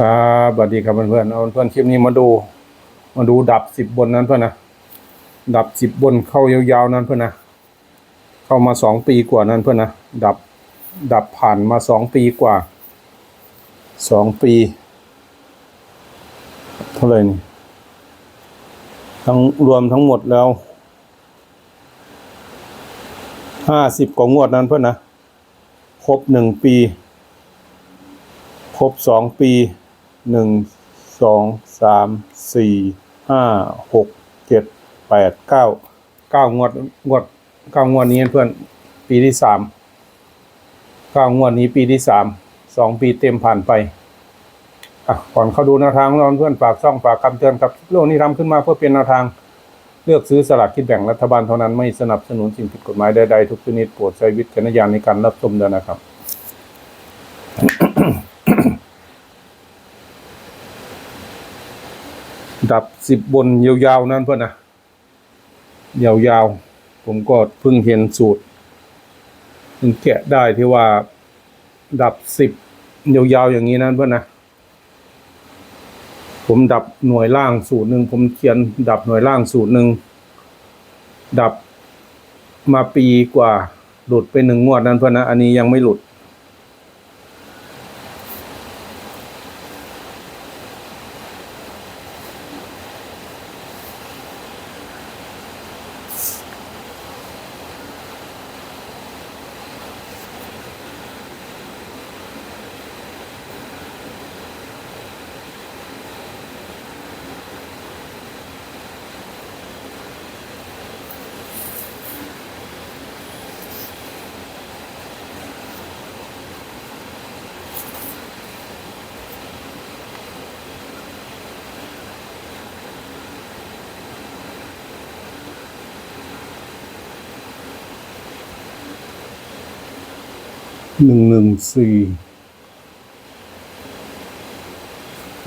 ครับสวัสดีครับเพื่อนๆเอาเพื่อนคลิปนี้มาดู มาดูดับสิบบนนั้นเพื่อนนะ ดับสิบบนเข้ายาวๆนั้นเพื่อนนะ เข้ามาสองปีกว่านั้นเพื่อนนะ ดับ ดับผ่านมาสองปีกว่า สองปี เท่าไหร่นี่ ทั้งรวมทั้งหมดแล้ว ห้าสิบกว่างวดนั้นเพื่อนนะ ครบหนึ่งปี ครบสองปี หนึ่งสองสามสี่ห้าหกเจ็ดแปดเก้าเก้างวดงวดเก้างวดนี้เพื่อนปีที่สามเก้างวดนี้ปีที่สามสองปีเต็มผ่านไปอะก่อนเข้าดูแนวทางของเพื่อนฝากช่องฝากคำเตือนกับโลกนี้ทำขึ้นมาเพื่อเป็นแนวทาง เลือกซื้อสลากกินแบ่งรัฐบาลเท่านั้นไม่สนับสนุนสิ่งผิดกฎหมายใดๆทุกชนิดโปรดใช้วิจารณญาณในการรับชมด้วยนะครับ ดับสิบบนยาวๆ นั่นเพื่อนนะยาวๆ ผมก็เพิ่งเห็นสูตรเพิ่งแกะได้ที่ว่าดับสิบยาวๆ อย่างนี้นั่นเพื่อนนะผมดับหน่วยล่างสูตรหนึ่งผมเขียนดับหน่วยล่างสูตรหนึ่งดับมาปีกว่าหลุดไปหนึ่งงวดนั้นเพื่อนนะอันนี้ยังไม่หลุด หนึ่งหนึ่งสี่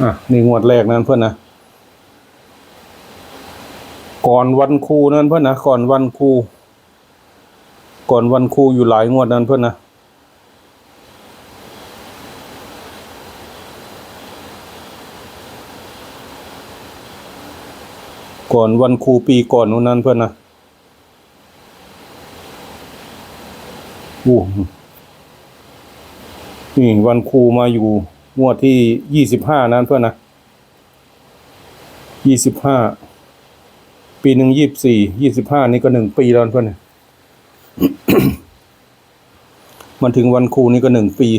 อะ นี่งวดแรกนั้นเพื่อนนะ ก่อนวันครูนั้นเพื่อนนะ ก่อนวันครู ก่อนวันครูอยู่หลายงวดนั้นเพื่อนนะก่อนวันครูปีก่อนนู้นนั้นเพื่อนนะอู้ นี่วันครูมาอยู่งวดที่ยี่สิบห้านั้นเพื่อนนะยี่สิบห้าปีหนึ่งยี่บสี่ยี่สิบห้านี่ก็หนึ่งปีแล้วเพื่อนนะมันถึงวันครูนี่ก็หนึ่งปี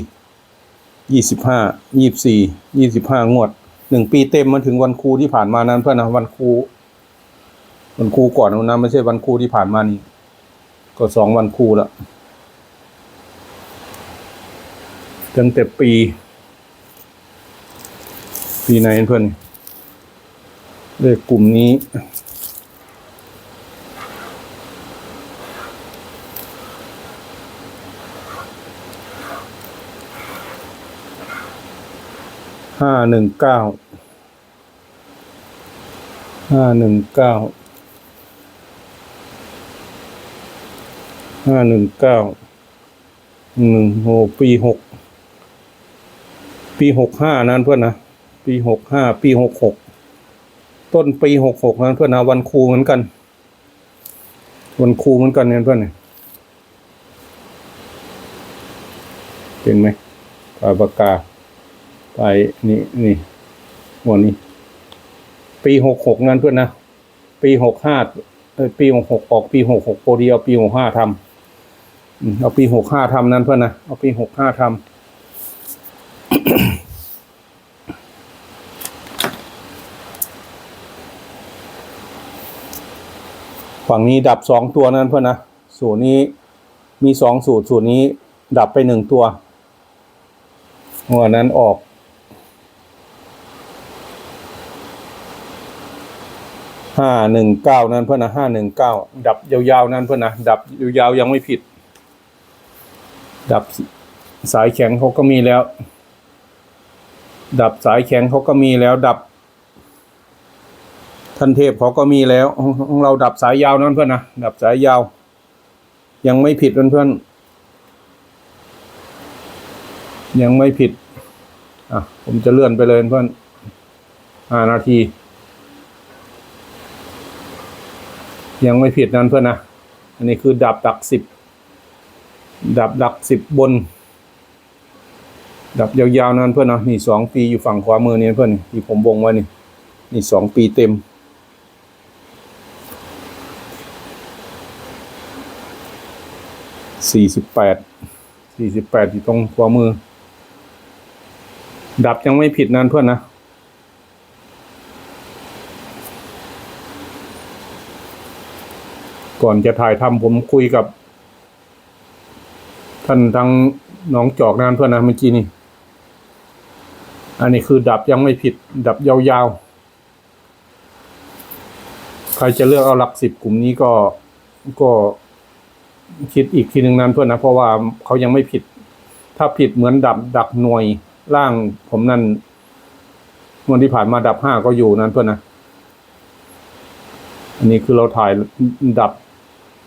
ยี่สิบห้ายี่บสี่ยี่สิบห้างวดหนึ่งปีเต็มมันถึงวันครูที่ผ่านมานั้นเพื่อนนะวันครูวันครูก่อนนู้นนะไม่ใช่วันครูที่ผ่านมานี่ก็สองวันครูละ ตั้งแต่ปี ปีไหนเพื่อนเลขกลุ่มนี้ห้าหนึ่งเก้าห้าหนึ่งเก้าห้าหนึ่งเก้าหนึ่งโหปีหก ปีหกห้านั้นเพื่อนนะปีหกห้าปีหกหกต้นปีหกหกนั้นเพื่อนนะวันครูเหมือนกัน วันครูเหมือนกันเนี่ยเพื่อนเนี่ยเห็นไหมปาปากกาไปนี่นี่หัวนี้ ปีหกหกนั้นเพื่อนนะปีหกห้าปีหกหกออกปีหกหกโปรดีเอาปีหกห้าทำเอาปีหกห้าทำนั้นเพื่อนนะเอาปีหกห้าทำ ฝั่งนี้ดับสองตัวนั้นเพื่อนนะ สูตรนี้มีสองสูตร สูตรนี้ดับไปหนึ่งตัวหัวนั้นออก ห้าหนึ่งเก้านั้นเพื่อนนะห้าหนึ่งเก้าดับยาวๆนั้นเพื่อนนะดับยาวๆยังไม่ผิด ดับสายแข็งเขาก็มีแล้ว ดับสายแข็งเขาก็มีแล้ว ดับทันเทพเขาก็มีแล้วของเราดับสายยาวนั่นเพื่อนนะดับสายยาว ยังไม่ผิดเพื่อนๆยังไม่ผิด อะ ผมจะเลื่อนไปเลยเพื่อนห้านาที ยังไม่ผิดนั้นเพื่อนนะอันนี้คือดับดักสิบดับดักสิบบน ดับยาวๆนั้นเพื่อนนะนี่สองปีอยู่ฝั่งขวามือนี่เพื่อนที่ผมวงไว้นี่ นี่สองปีเต็ม สี่สิบแปด สี่สิบแปดอยู่ตรงขวามือ ดับยังไม่ผิดนั้นเพื่อนนะก่อนจะถ่ายทำผมคุยกับ ท่านทางน้องจอกนั้นเพื่อนนะเมื่อกี้นี่ อันนี้คือดับยังไม่ผิด ดับยาวๆ ใครจะเลือกเอาหลักสิบกลุ่มนี้ก็ก็คิดอีกทีหนึ่งนั้นเพื่อนนะ เพราะว่าเขายังไม่ผิด ถ้าผิดเหมือนดับดักหน่วยล่างผมนั่นวันที่ผ่านมาดับห้าก็อยู่นั้นเพื่อนนะ อันนี้คือเราถ่ายดับ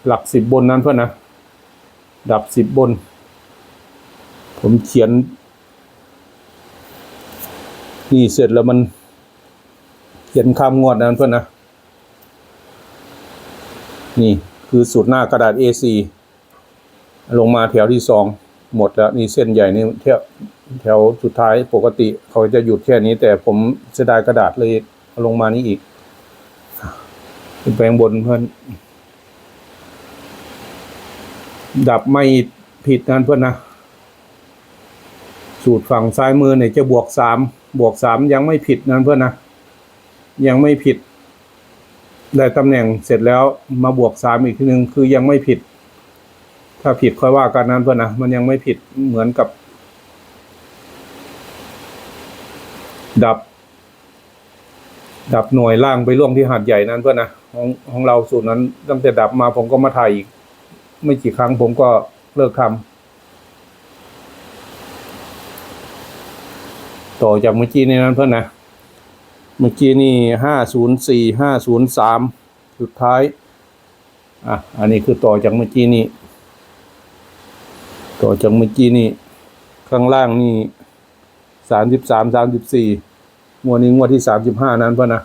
หลักสิบบนนั้นเพื่อนนะ ดับสิบบน ผมเขียน นี่เสร็จแล้วมันเขียนข้ามงวดนั้นเพื่อนนะ นี่คือสูตรหน้ากระดาษ A4 ลงมาแถวที่สองหมดแล้วนี่เส้นใหญ่นี่แถวแถวสุดท้ายปกติเขาจะหยุดแค่นี้ แต่ผมเสียดายกระดาษเลยลงมานี่อีกเป็นแปลงบนเพื่อน ดับไม่ผิดนั้นเพื่อนนะ สูตรฝั่งซ้ายมือเนี่ยจะบวกสาม บวกสามยังไม่ผิดนั้นเพื่อนนะ ยังไม่ผิด ได้ตำแหน่งเสร็จแล้วมาบวกสามอีกทีหนึ่งคือยังไม่ผิด ถ้าผิดค่อยว่ากันนั้นเพื่อนนะมันยังไม่ผิดเหมือนกับ ดับ ดับหน่วยล่างไปล่วงที่หาดใหญ่นั้นเพื่อนนะของของเราสูตรนั้นตั้งแต่ดับมาผมก็มาถ่ายอีก ไม่กี่ครั้งผมก็เลิกทำ ต่อจากเมื่อกี้นี้นั้นเพื่อนนะ เมื่อกี้นี่ห้าศูนย์สี่ห้าศูนย์สามสุดท้าย อะ อันนี้คือต่อจากเมื่อกี้นี่ ต่อจากเมื่อกี้นี่ ข้างล่างนี่สามสิบสามสามสิบสี่งวดนี้งวดที่สามสิบห้านั้นเพื่อนนะ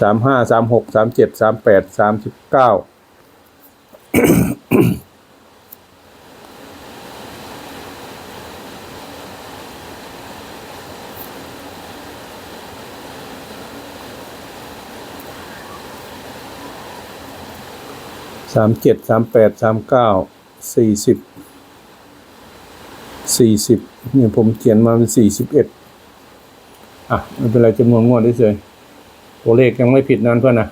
สามห้าสามหกสามเจ็ดสามแปดสามสิบเก้าามเจ็ดสามแปดสามเก้าสี่สิบสี่สิบเนี่ยผมเขียนมาเป็นสี่สิบเอ็ดอะไม่เป็นไรจำนวนงวดได้เลยตัวเลขยังไม่ผิดนั้นเพื่อนนะ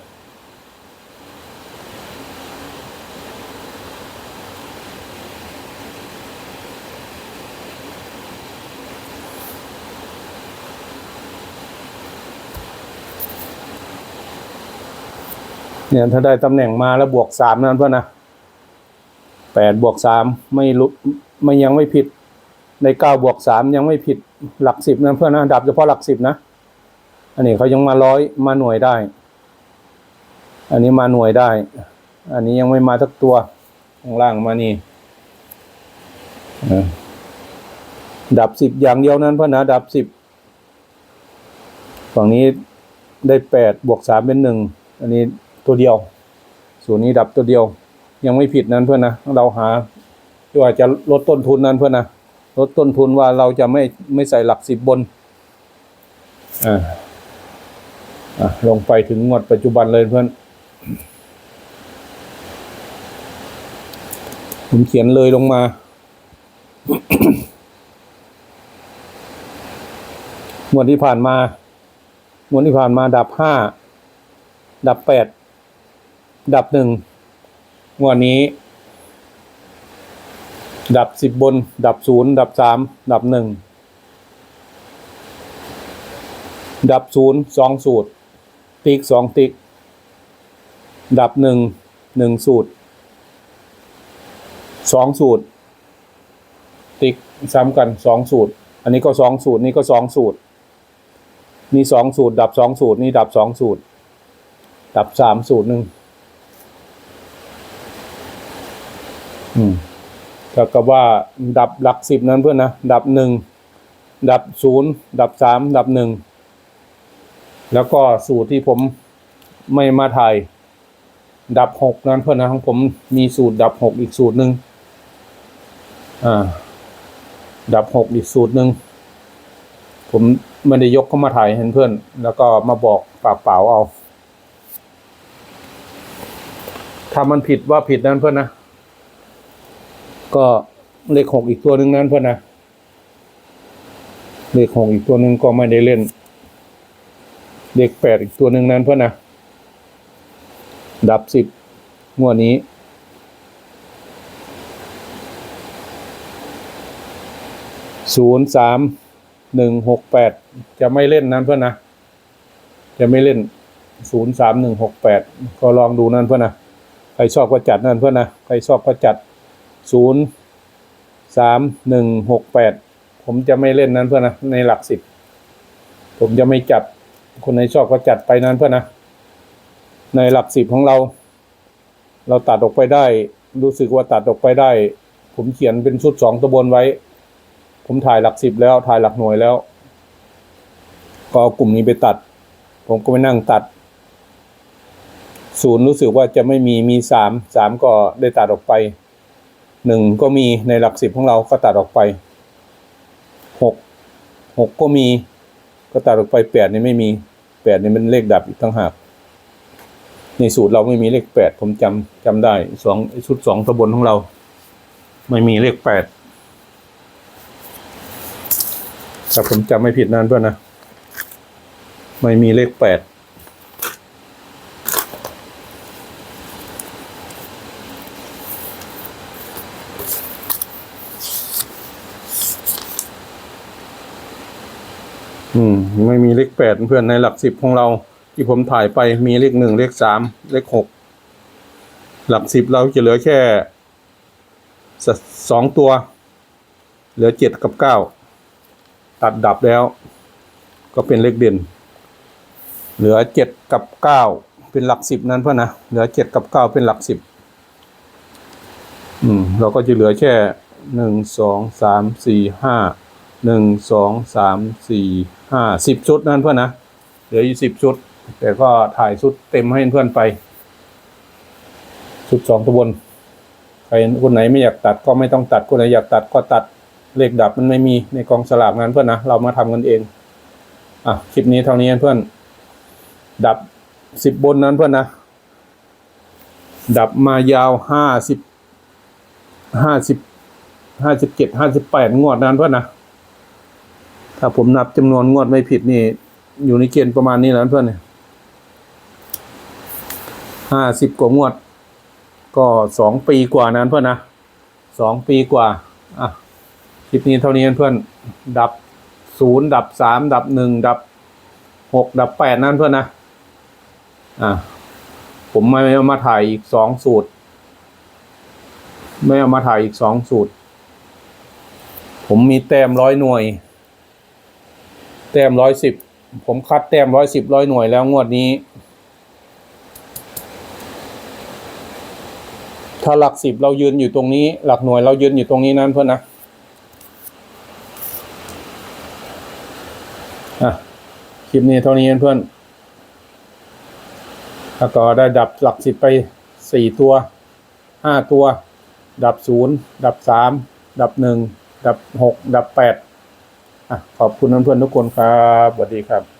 เนี่ยถ้าได้ตำแหน่งมาแล้วบวกสามนั้นเพื่อนะแปดบวกสามไม่รู้ไม่ยังไม่ผิด ในเก้าบวกสามยังไม่ผิดหลักสิบนั้นเพื่อนะดับเฉพาะหลักสิบนะ อันนี้เขายังมาร้อยมาหน่วยได้ อันนี้มาหน่วยได้ อันนี้ยังไม่มาสักตัวข้างล่างมานี่ดับสิบอย่างเดียวนั้นเพื่อนนะดับสิบฝั่งนี้ได้แปดบวกสามเป็นหนึ่งอันนี้ ตัวเดียวส่วนนี้ดับตัวเดียว ยังไม่ผิดนั้นเพื่อนนะเราหาที่ว่าจะลดต้นทุนนั้นเพื่อนนะลดต้นทุนว่าเราจะไม่ไม่ใส่หลักสิบบนอ่าอะลงไปถึงงวดปัจจุบันเลยเพื่อนผมเขียนเลยลงมา งวดที่ผ่านมางวดที่ผ่านมาดับห้า ดับแปด ดับหนึ่งงวดนี้ ดับสิบบน ดับศูนย์ดับสามดับหนึ่งดับศูนย์สองสูตร ติ๊กสองติ๊ก ดับหนึ่งหนึ่งสูตรสองสูตร ติ๊กซ้ำกันสองสูตร อันนี้ก็สองสูตร นี่ก็สองสูตร นี่สองสูตร ดับสองสูตร นี่ดับสองสูตร ดับสามสูตรหนึ่ง อืมเท่ากับว่าดับหลักสิบนั้นเพื่อนนะดับหนึ่งดับศูนย์ดับสามดับหนึ่งแล้วก็สูตรที่ผมไม่มาถ่าย ดับหกนั้นเพื่อนนะของผมมีสูตรดับหกอีกสูตรหนึ่งอ่า ดับหกอีกสูตรหนึ่งผมไม่ได้ยกเข้ามาถ่ายให้เพื่อน แล้วก็มาบอกปากเปล่าเอาถ้ามันผิดว่าผิดนั้นเพื่อนนะ ก็เลขหกอีกตัวหนึ่งนั้นเพื่อนนะเลขหกอีกตัวหนึ่งก็ไม่ได้เล่น เลขแปดอีกตัวหนึ่งนั้นเพื่อนนะดับสิบงวดนี้ ศูนย์สามหนึ่งหกแปดจะไม่เล่นนั้นเพื่อนนะ จะไม่เล่นศูนย์สามหนึ่งหกแปดก็ลองดูนั่นเพื่อนนะ ใครชอบก็จัดนั่นเพื่อนนะ ใครชอบก็จัด ศูนย์สามหนึ่งหกแปดผมจะไม่เล่นนั้นเพื่อนนะในหลักสิบผมจะไม่จัดคนไหนชอบก็จัดไปนั้นเพื่อนนะในหลักสิบของเรา เราตัดออกไปได้ รู้สึกว่าตัดออกไปได้ ผมเขียนเป็นชุดสองตัวบนไว้ ผมถ่ายหลักสิบแล้วถ่ายหลักหน่วยแล้ว ก็กลุ่มนี้ไปตัด ผมก็ไปนั่งตัดศูนย์รู้สึกว่าจะไม่มีมีสามสามก็ได้ตัดออกไป หนึ่งก็มีในหลักสิบของเราก็ตัดออกไปหกหกก็มีก็ตัดออกไปแปดนี่ไม่มีแปดนี่มันเลขดับอีกทั้งหากในสูตรเราไม่มีเลขแปดผมจำจำได้สองชุดสองตะบนของเรา ไม่มีเลขแปดแต่ผมจำไม่ผิดนั่นเพื่อนนะ ไม่มีเลขแปด อืม ไม่มีเลขแปดเพื่อนในหลักสิบของเรา ที่ผมถ่ายไปมีเลขหนึ่งเลขสามเลขหกหลักสิบเราจะเหลือแค่สองตัว เหลือเจ็ดกับเก้าตัดดับแล้ว ก็เป็นเลขเด่น เหลือเจ็ดกับเก้าเป็นหลักสิบนั้นเพื่อนนะเหลือเจ็ดกับเก้าเป็นหลักสิบอืม เราก็จะเหลือแค่หนึ่งสองสามสี่ห้า หนึ่งสองสามสี่ห้าสิบชุดนั่นเพื่อนนะเหลืออยู่สิบชุด แต่ก็ถ่ายชุดเต็มให้เพื่อนไป ชุดสองตัวบนใครคนไหนไม่อยากตัดก็ไม่ต้องตัดคนไหนอยากตัดก็ตัดเลขดับมันไม่มีในกองสลากงานเพื่อนนะเรามาทำกันเองอะคลิปนี้เท่านี้เพื่อน ดับสิบบนนั้นเพื่อนนะ ดับมายาวห้าสิบห้าสิบห้าสิบเจ็ดห้าสิบแปดงวดนั้นเพื่อนนะ ถ้าผมนับจำนวนงวดไม่ผิดนี่ อยู่ในเกณฑ์ประมาณนี้แล้วเพื่อนเนี่ยห้าสิบกว่างวด ก็สองปีกว่านั้นเพื่อนนะสองปีกว่า อะคลิปนี้เท่านี้เพื่อนดับศูนย์ดับสามดับหนึ่งดับหกดับแปดนั่นเพื่อนนะอะผมไม่เอามาถ่ายอีกสองสูตร ไม่เอามาถ่ายอีกสองสูตร ผมมีแต้มร้อยหน่วย ต้มร้อยสิบผมคัดแต้มร้อยสิบร้อยหน่วยแล้วงวดนี้ ถ้าหลักสิบเรายืนอยู่ตรงนี้ หลักหน่วยเรายืนอยู่ตรงนี้นั่นเพื่อนนะอะคลิปนี้เท่านี้เพื่อนแล้วก็ได้ดับหลักสิบไปสี่ตัวห้าตัว ดับศูนย์ดับสามดับหนึ่งดับหกดับแปด ขอบคุณเพื่อนๆทุกคนครับสวัสดีครับ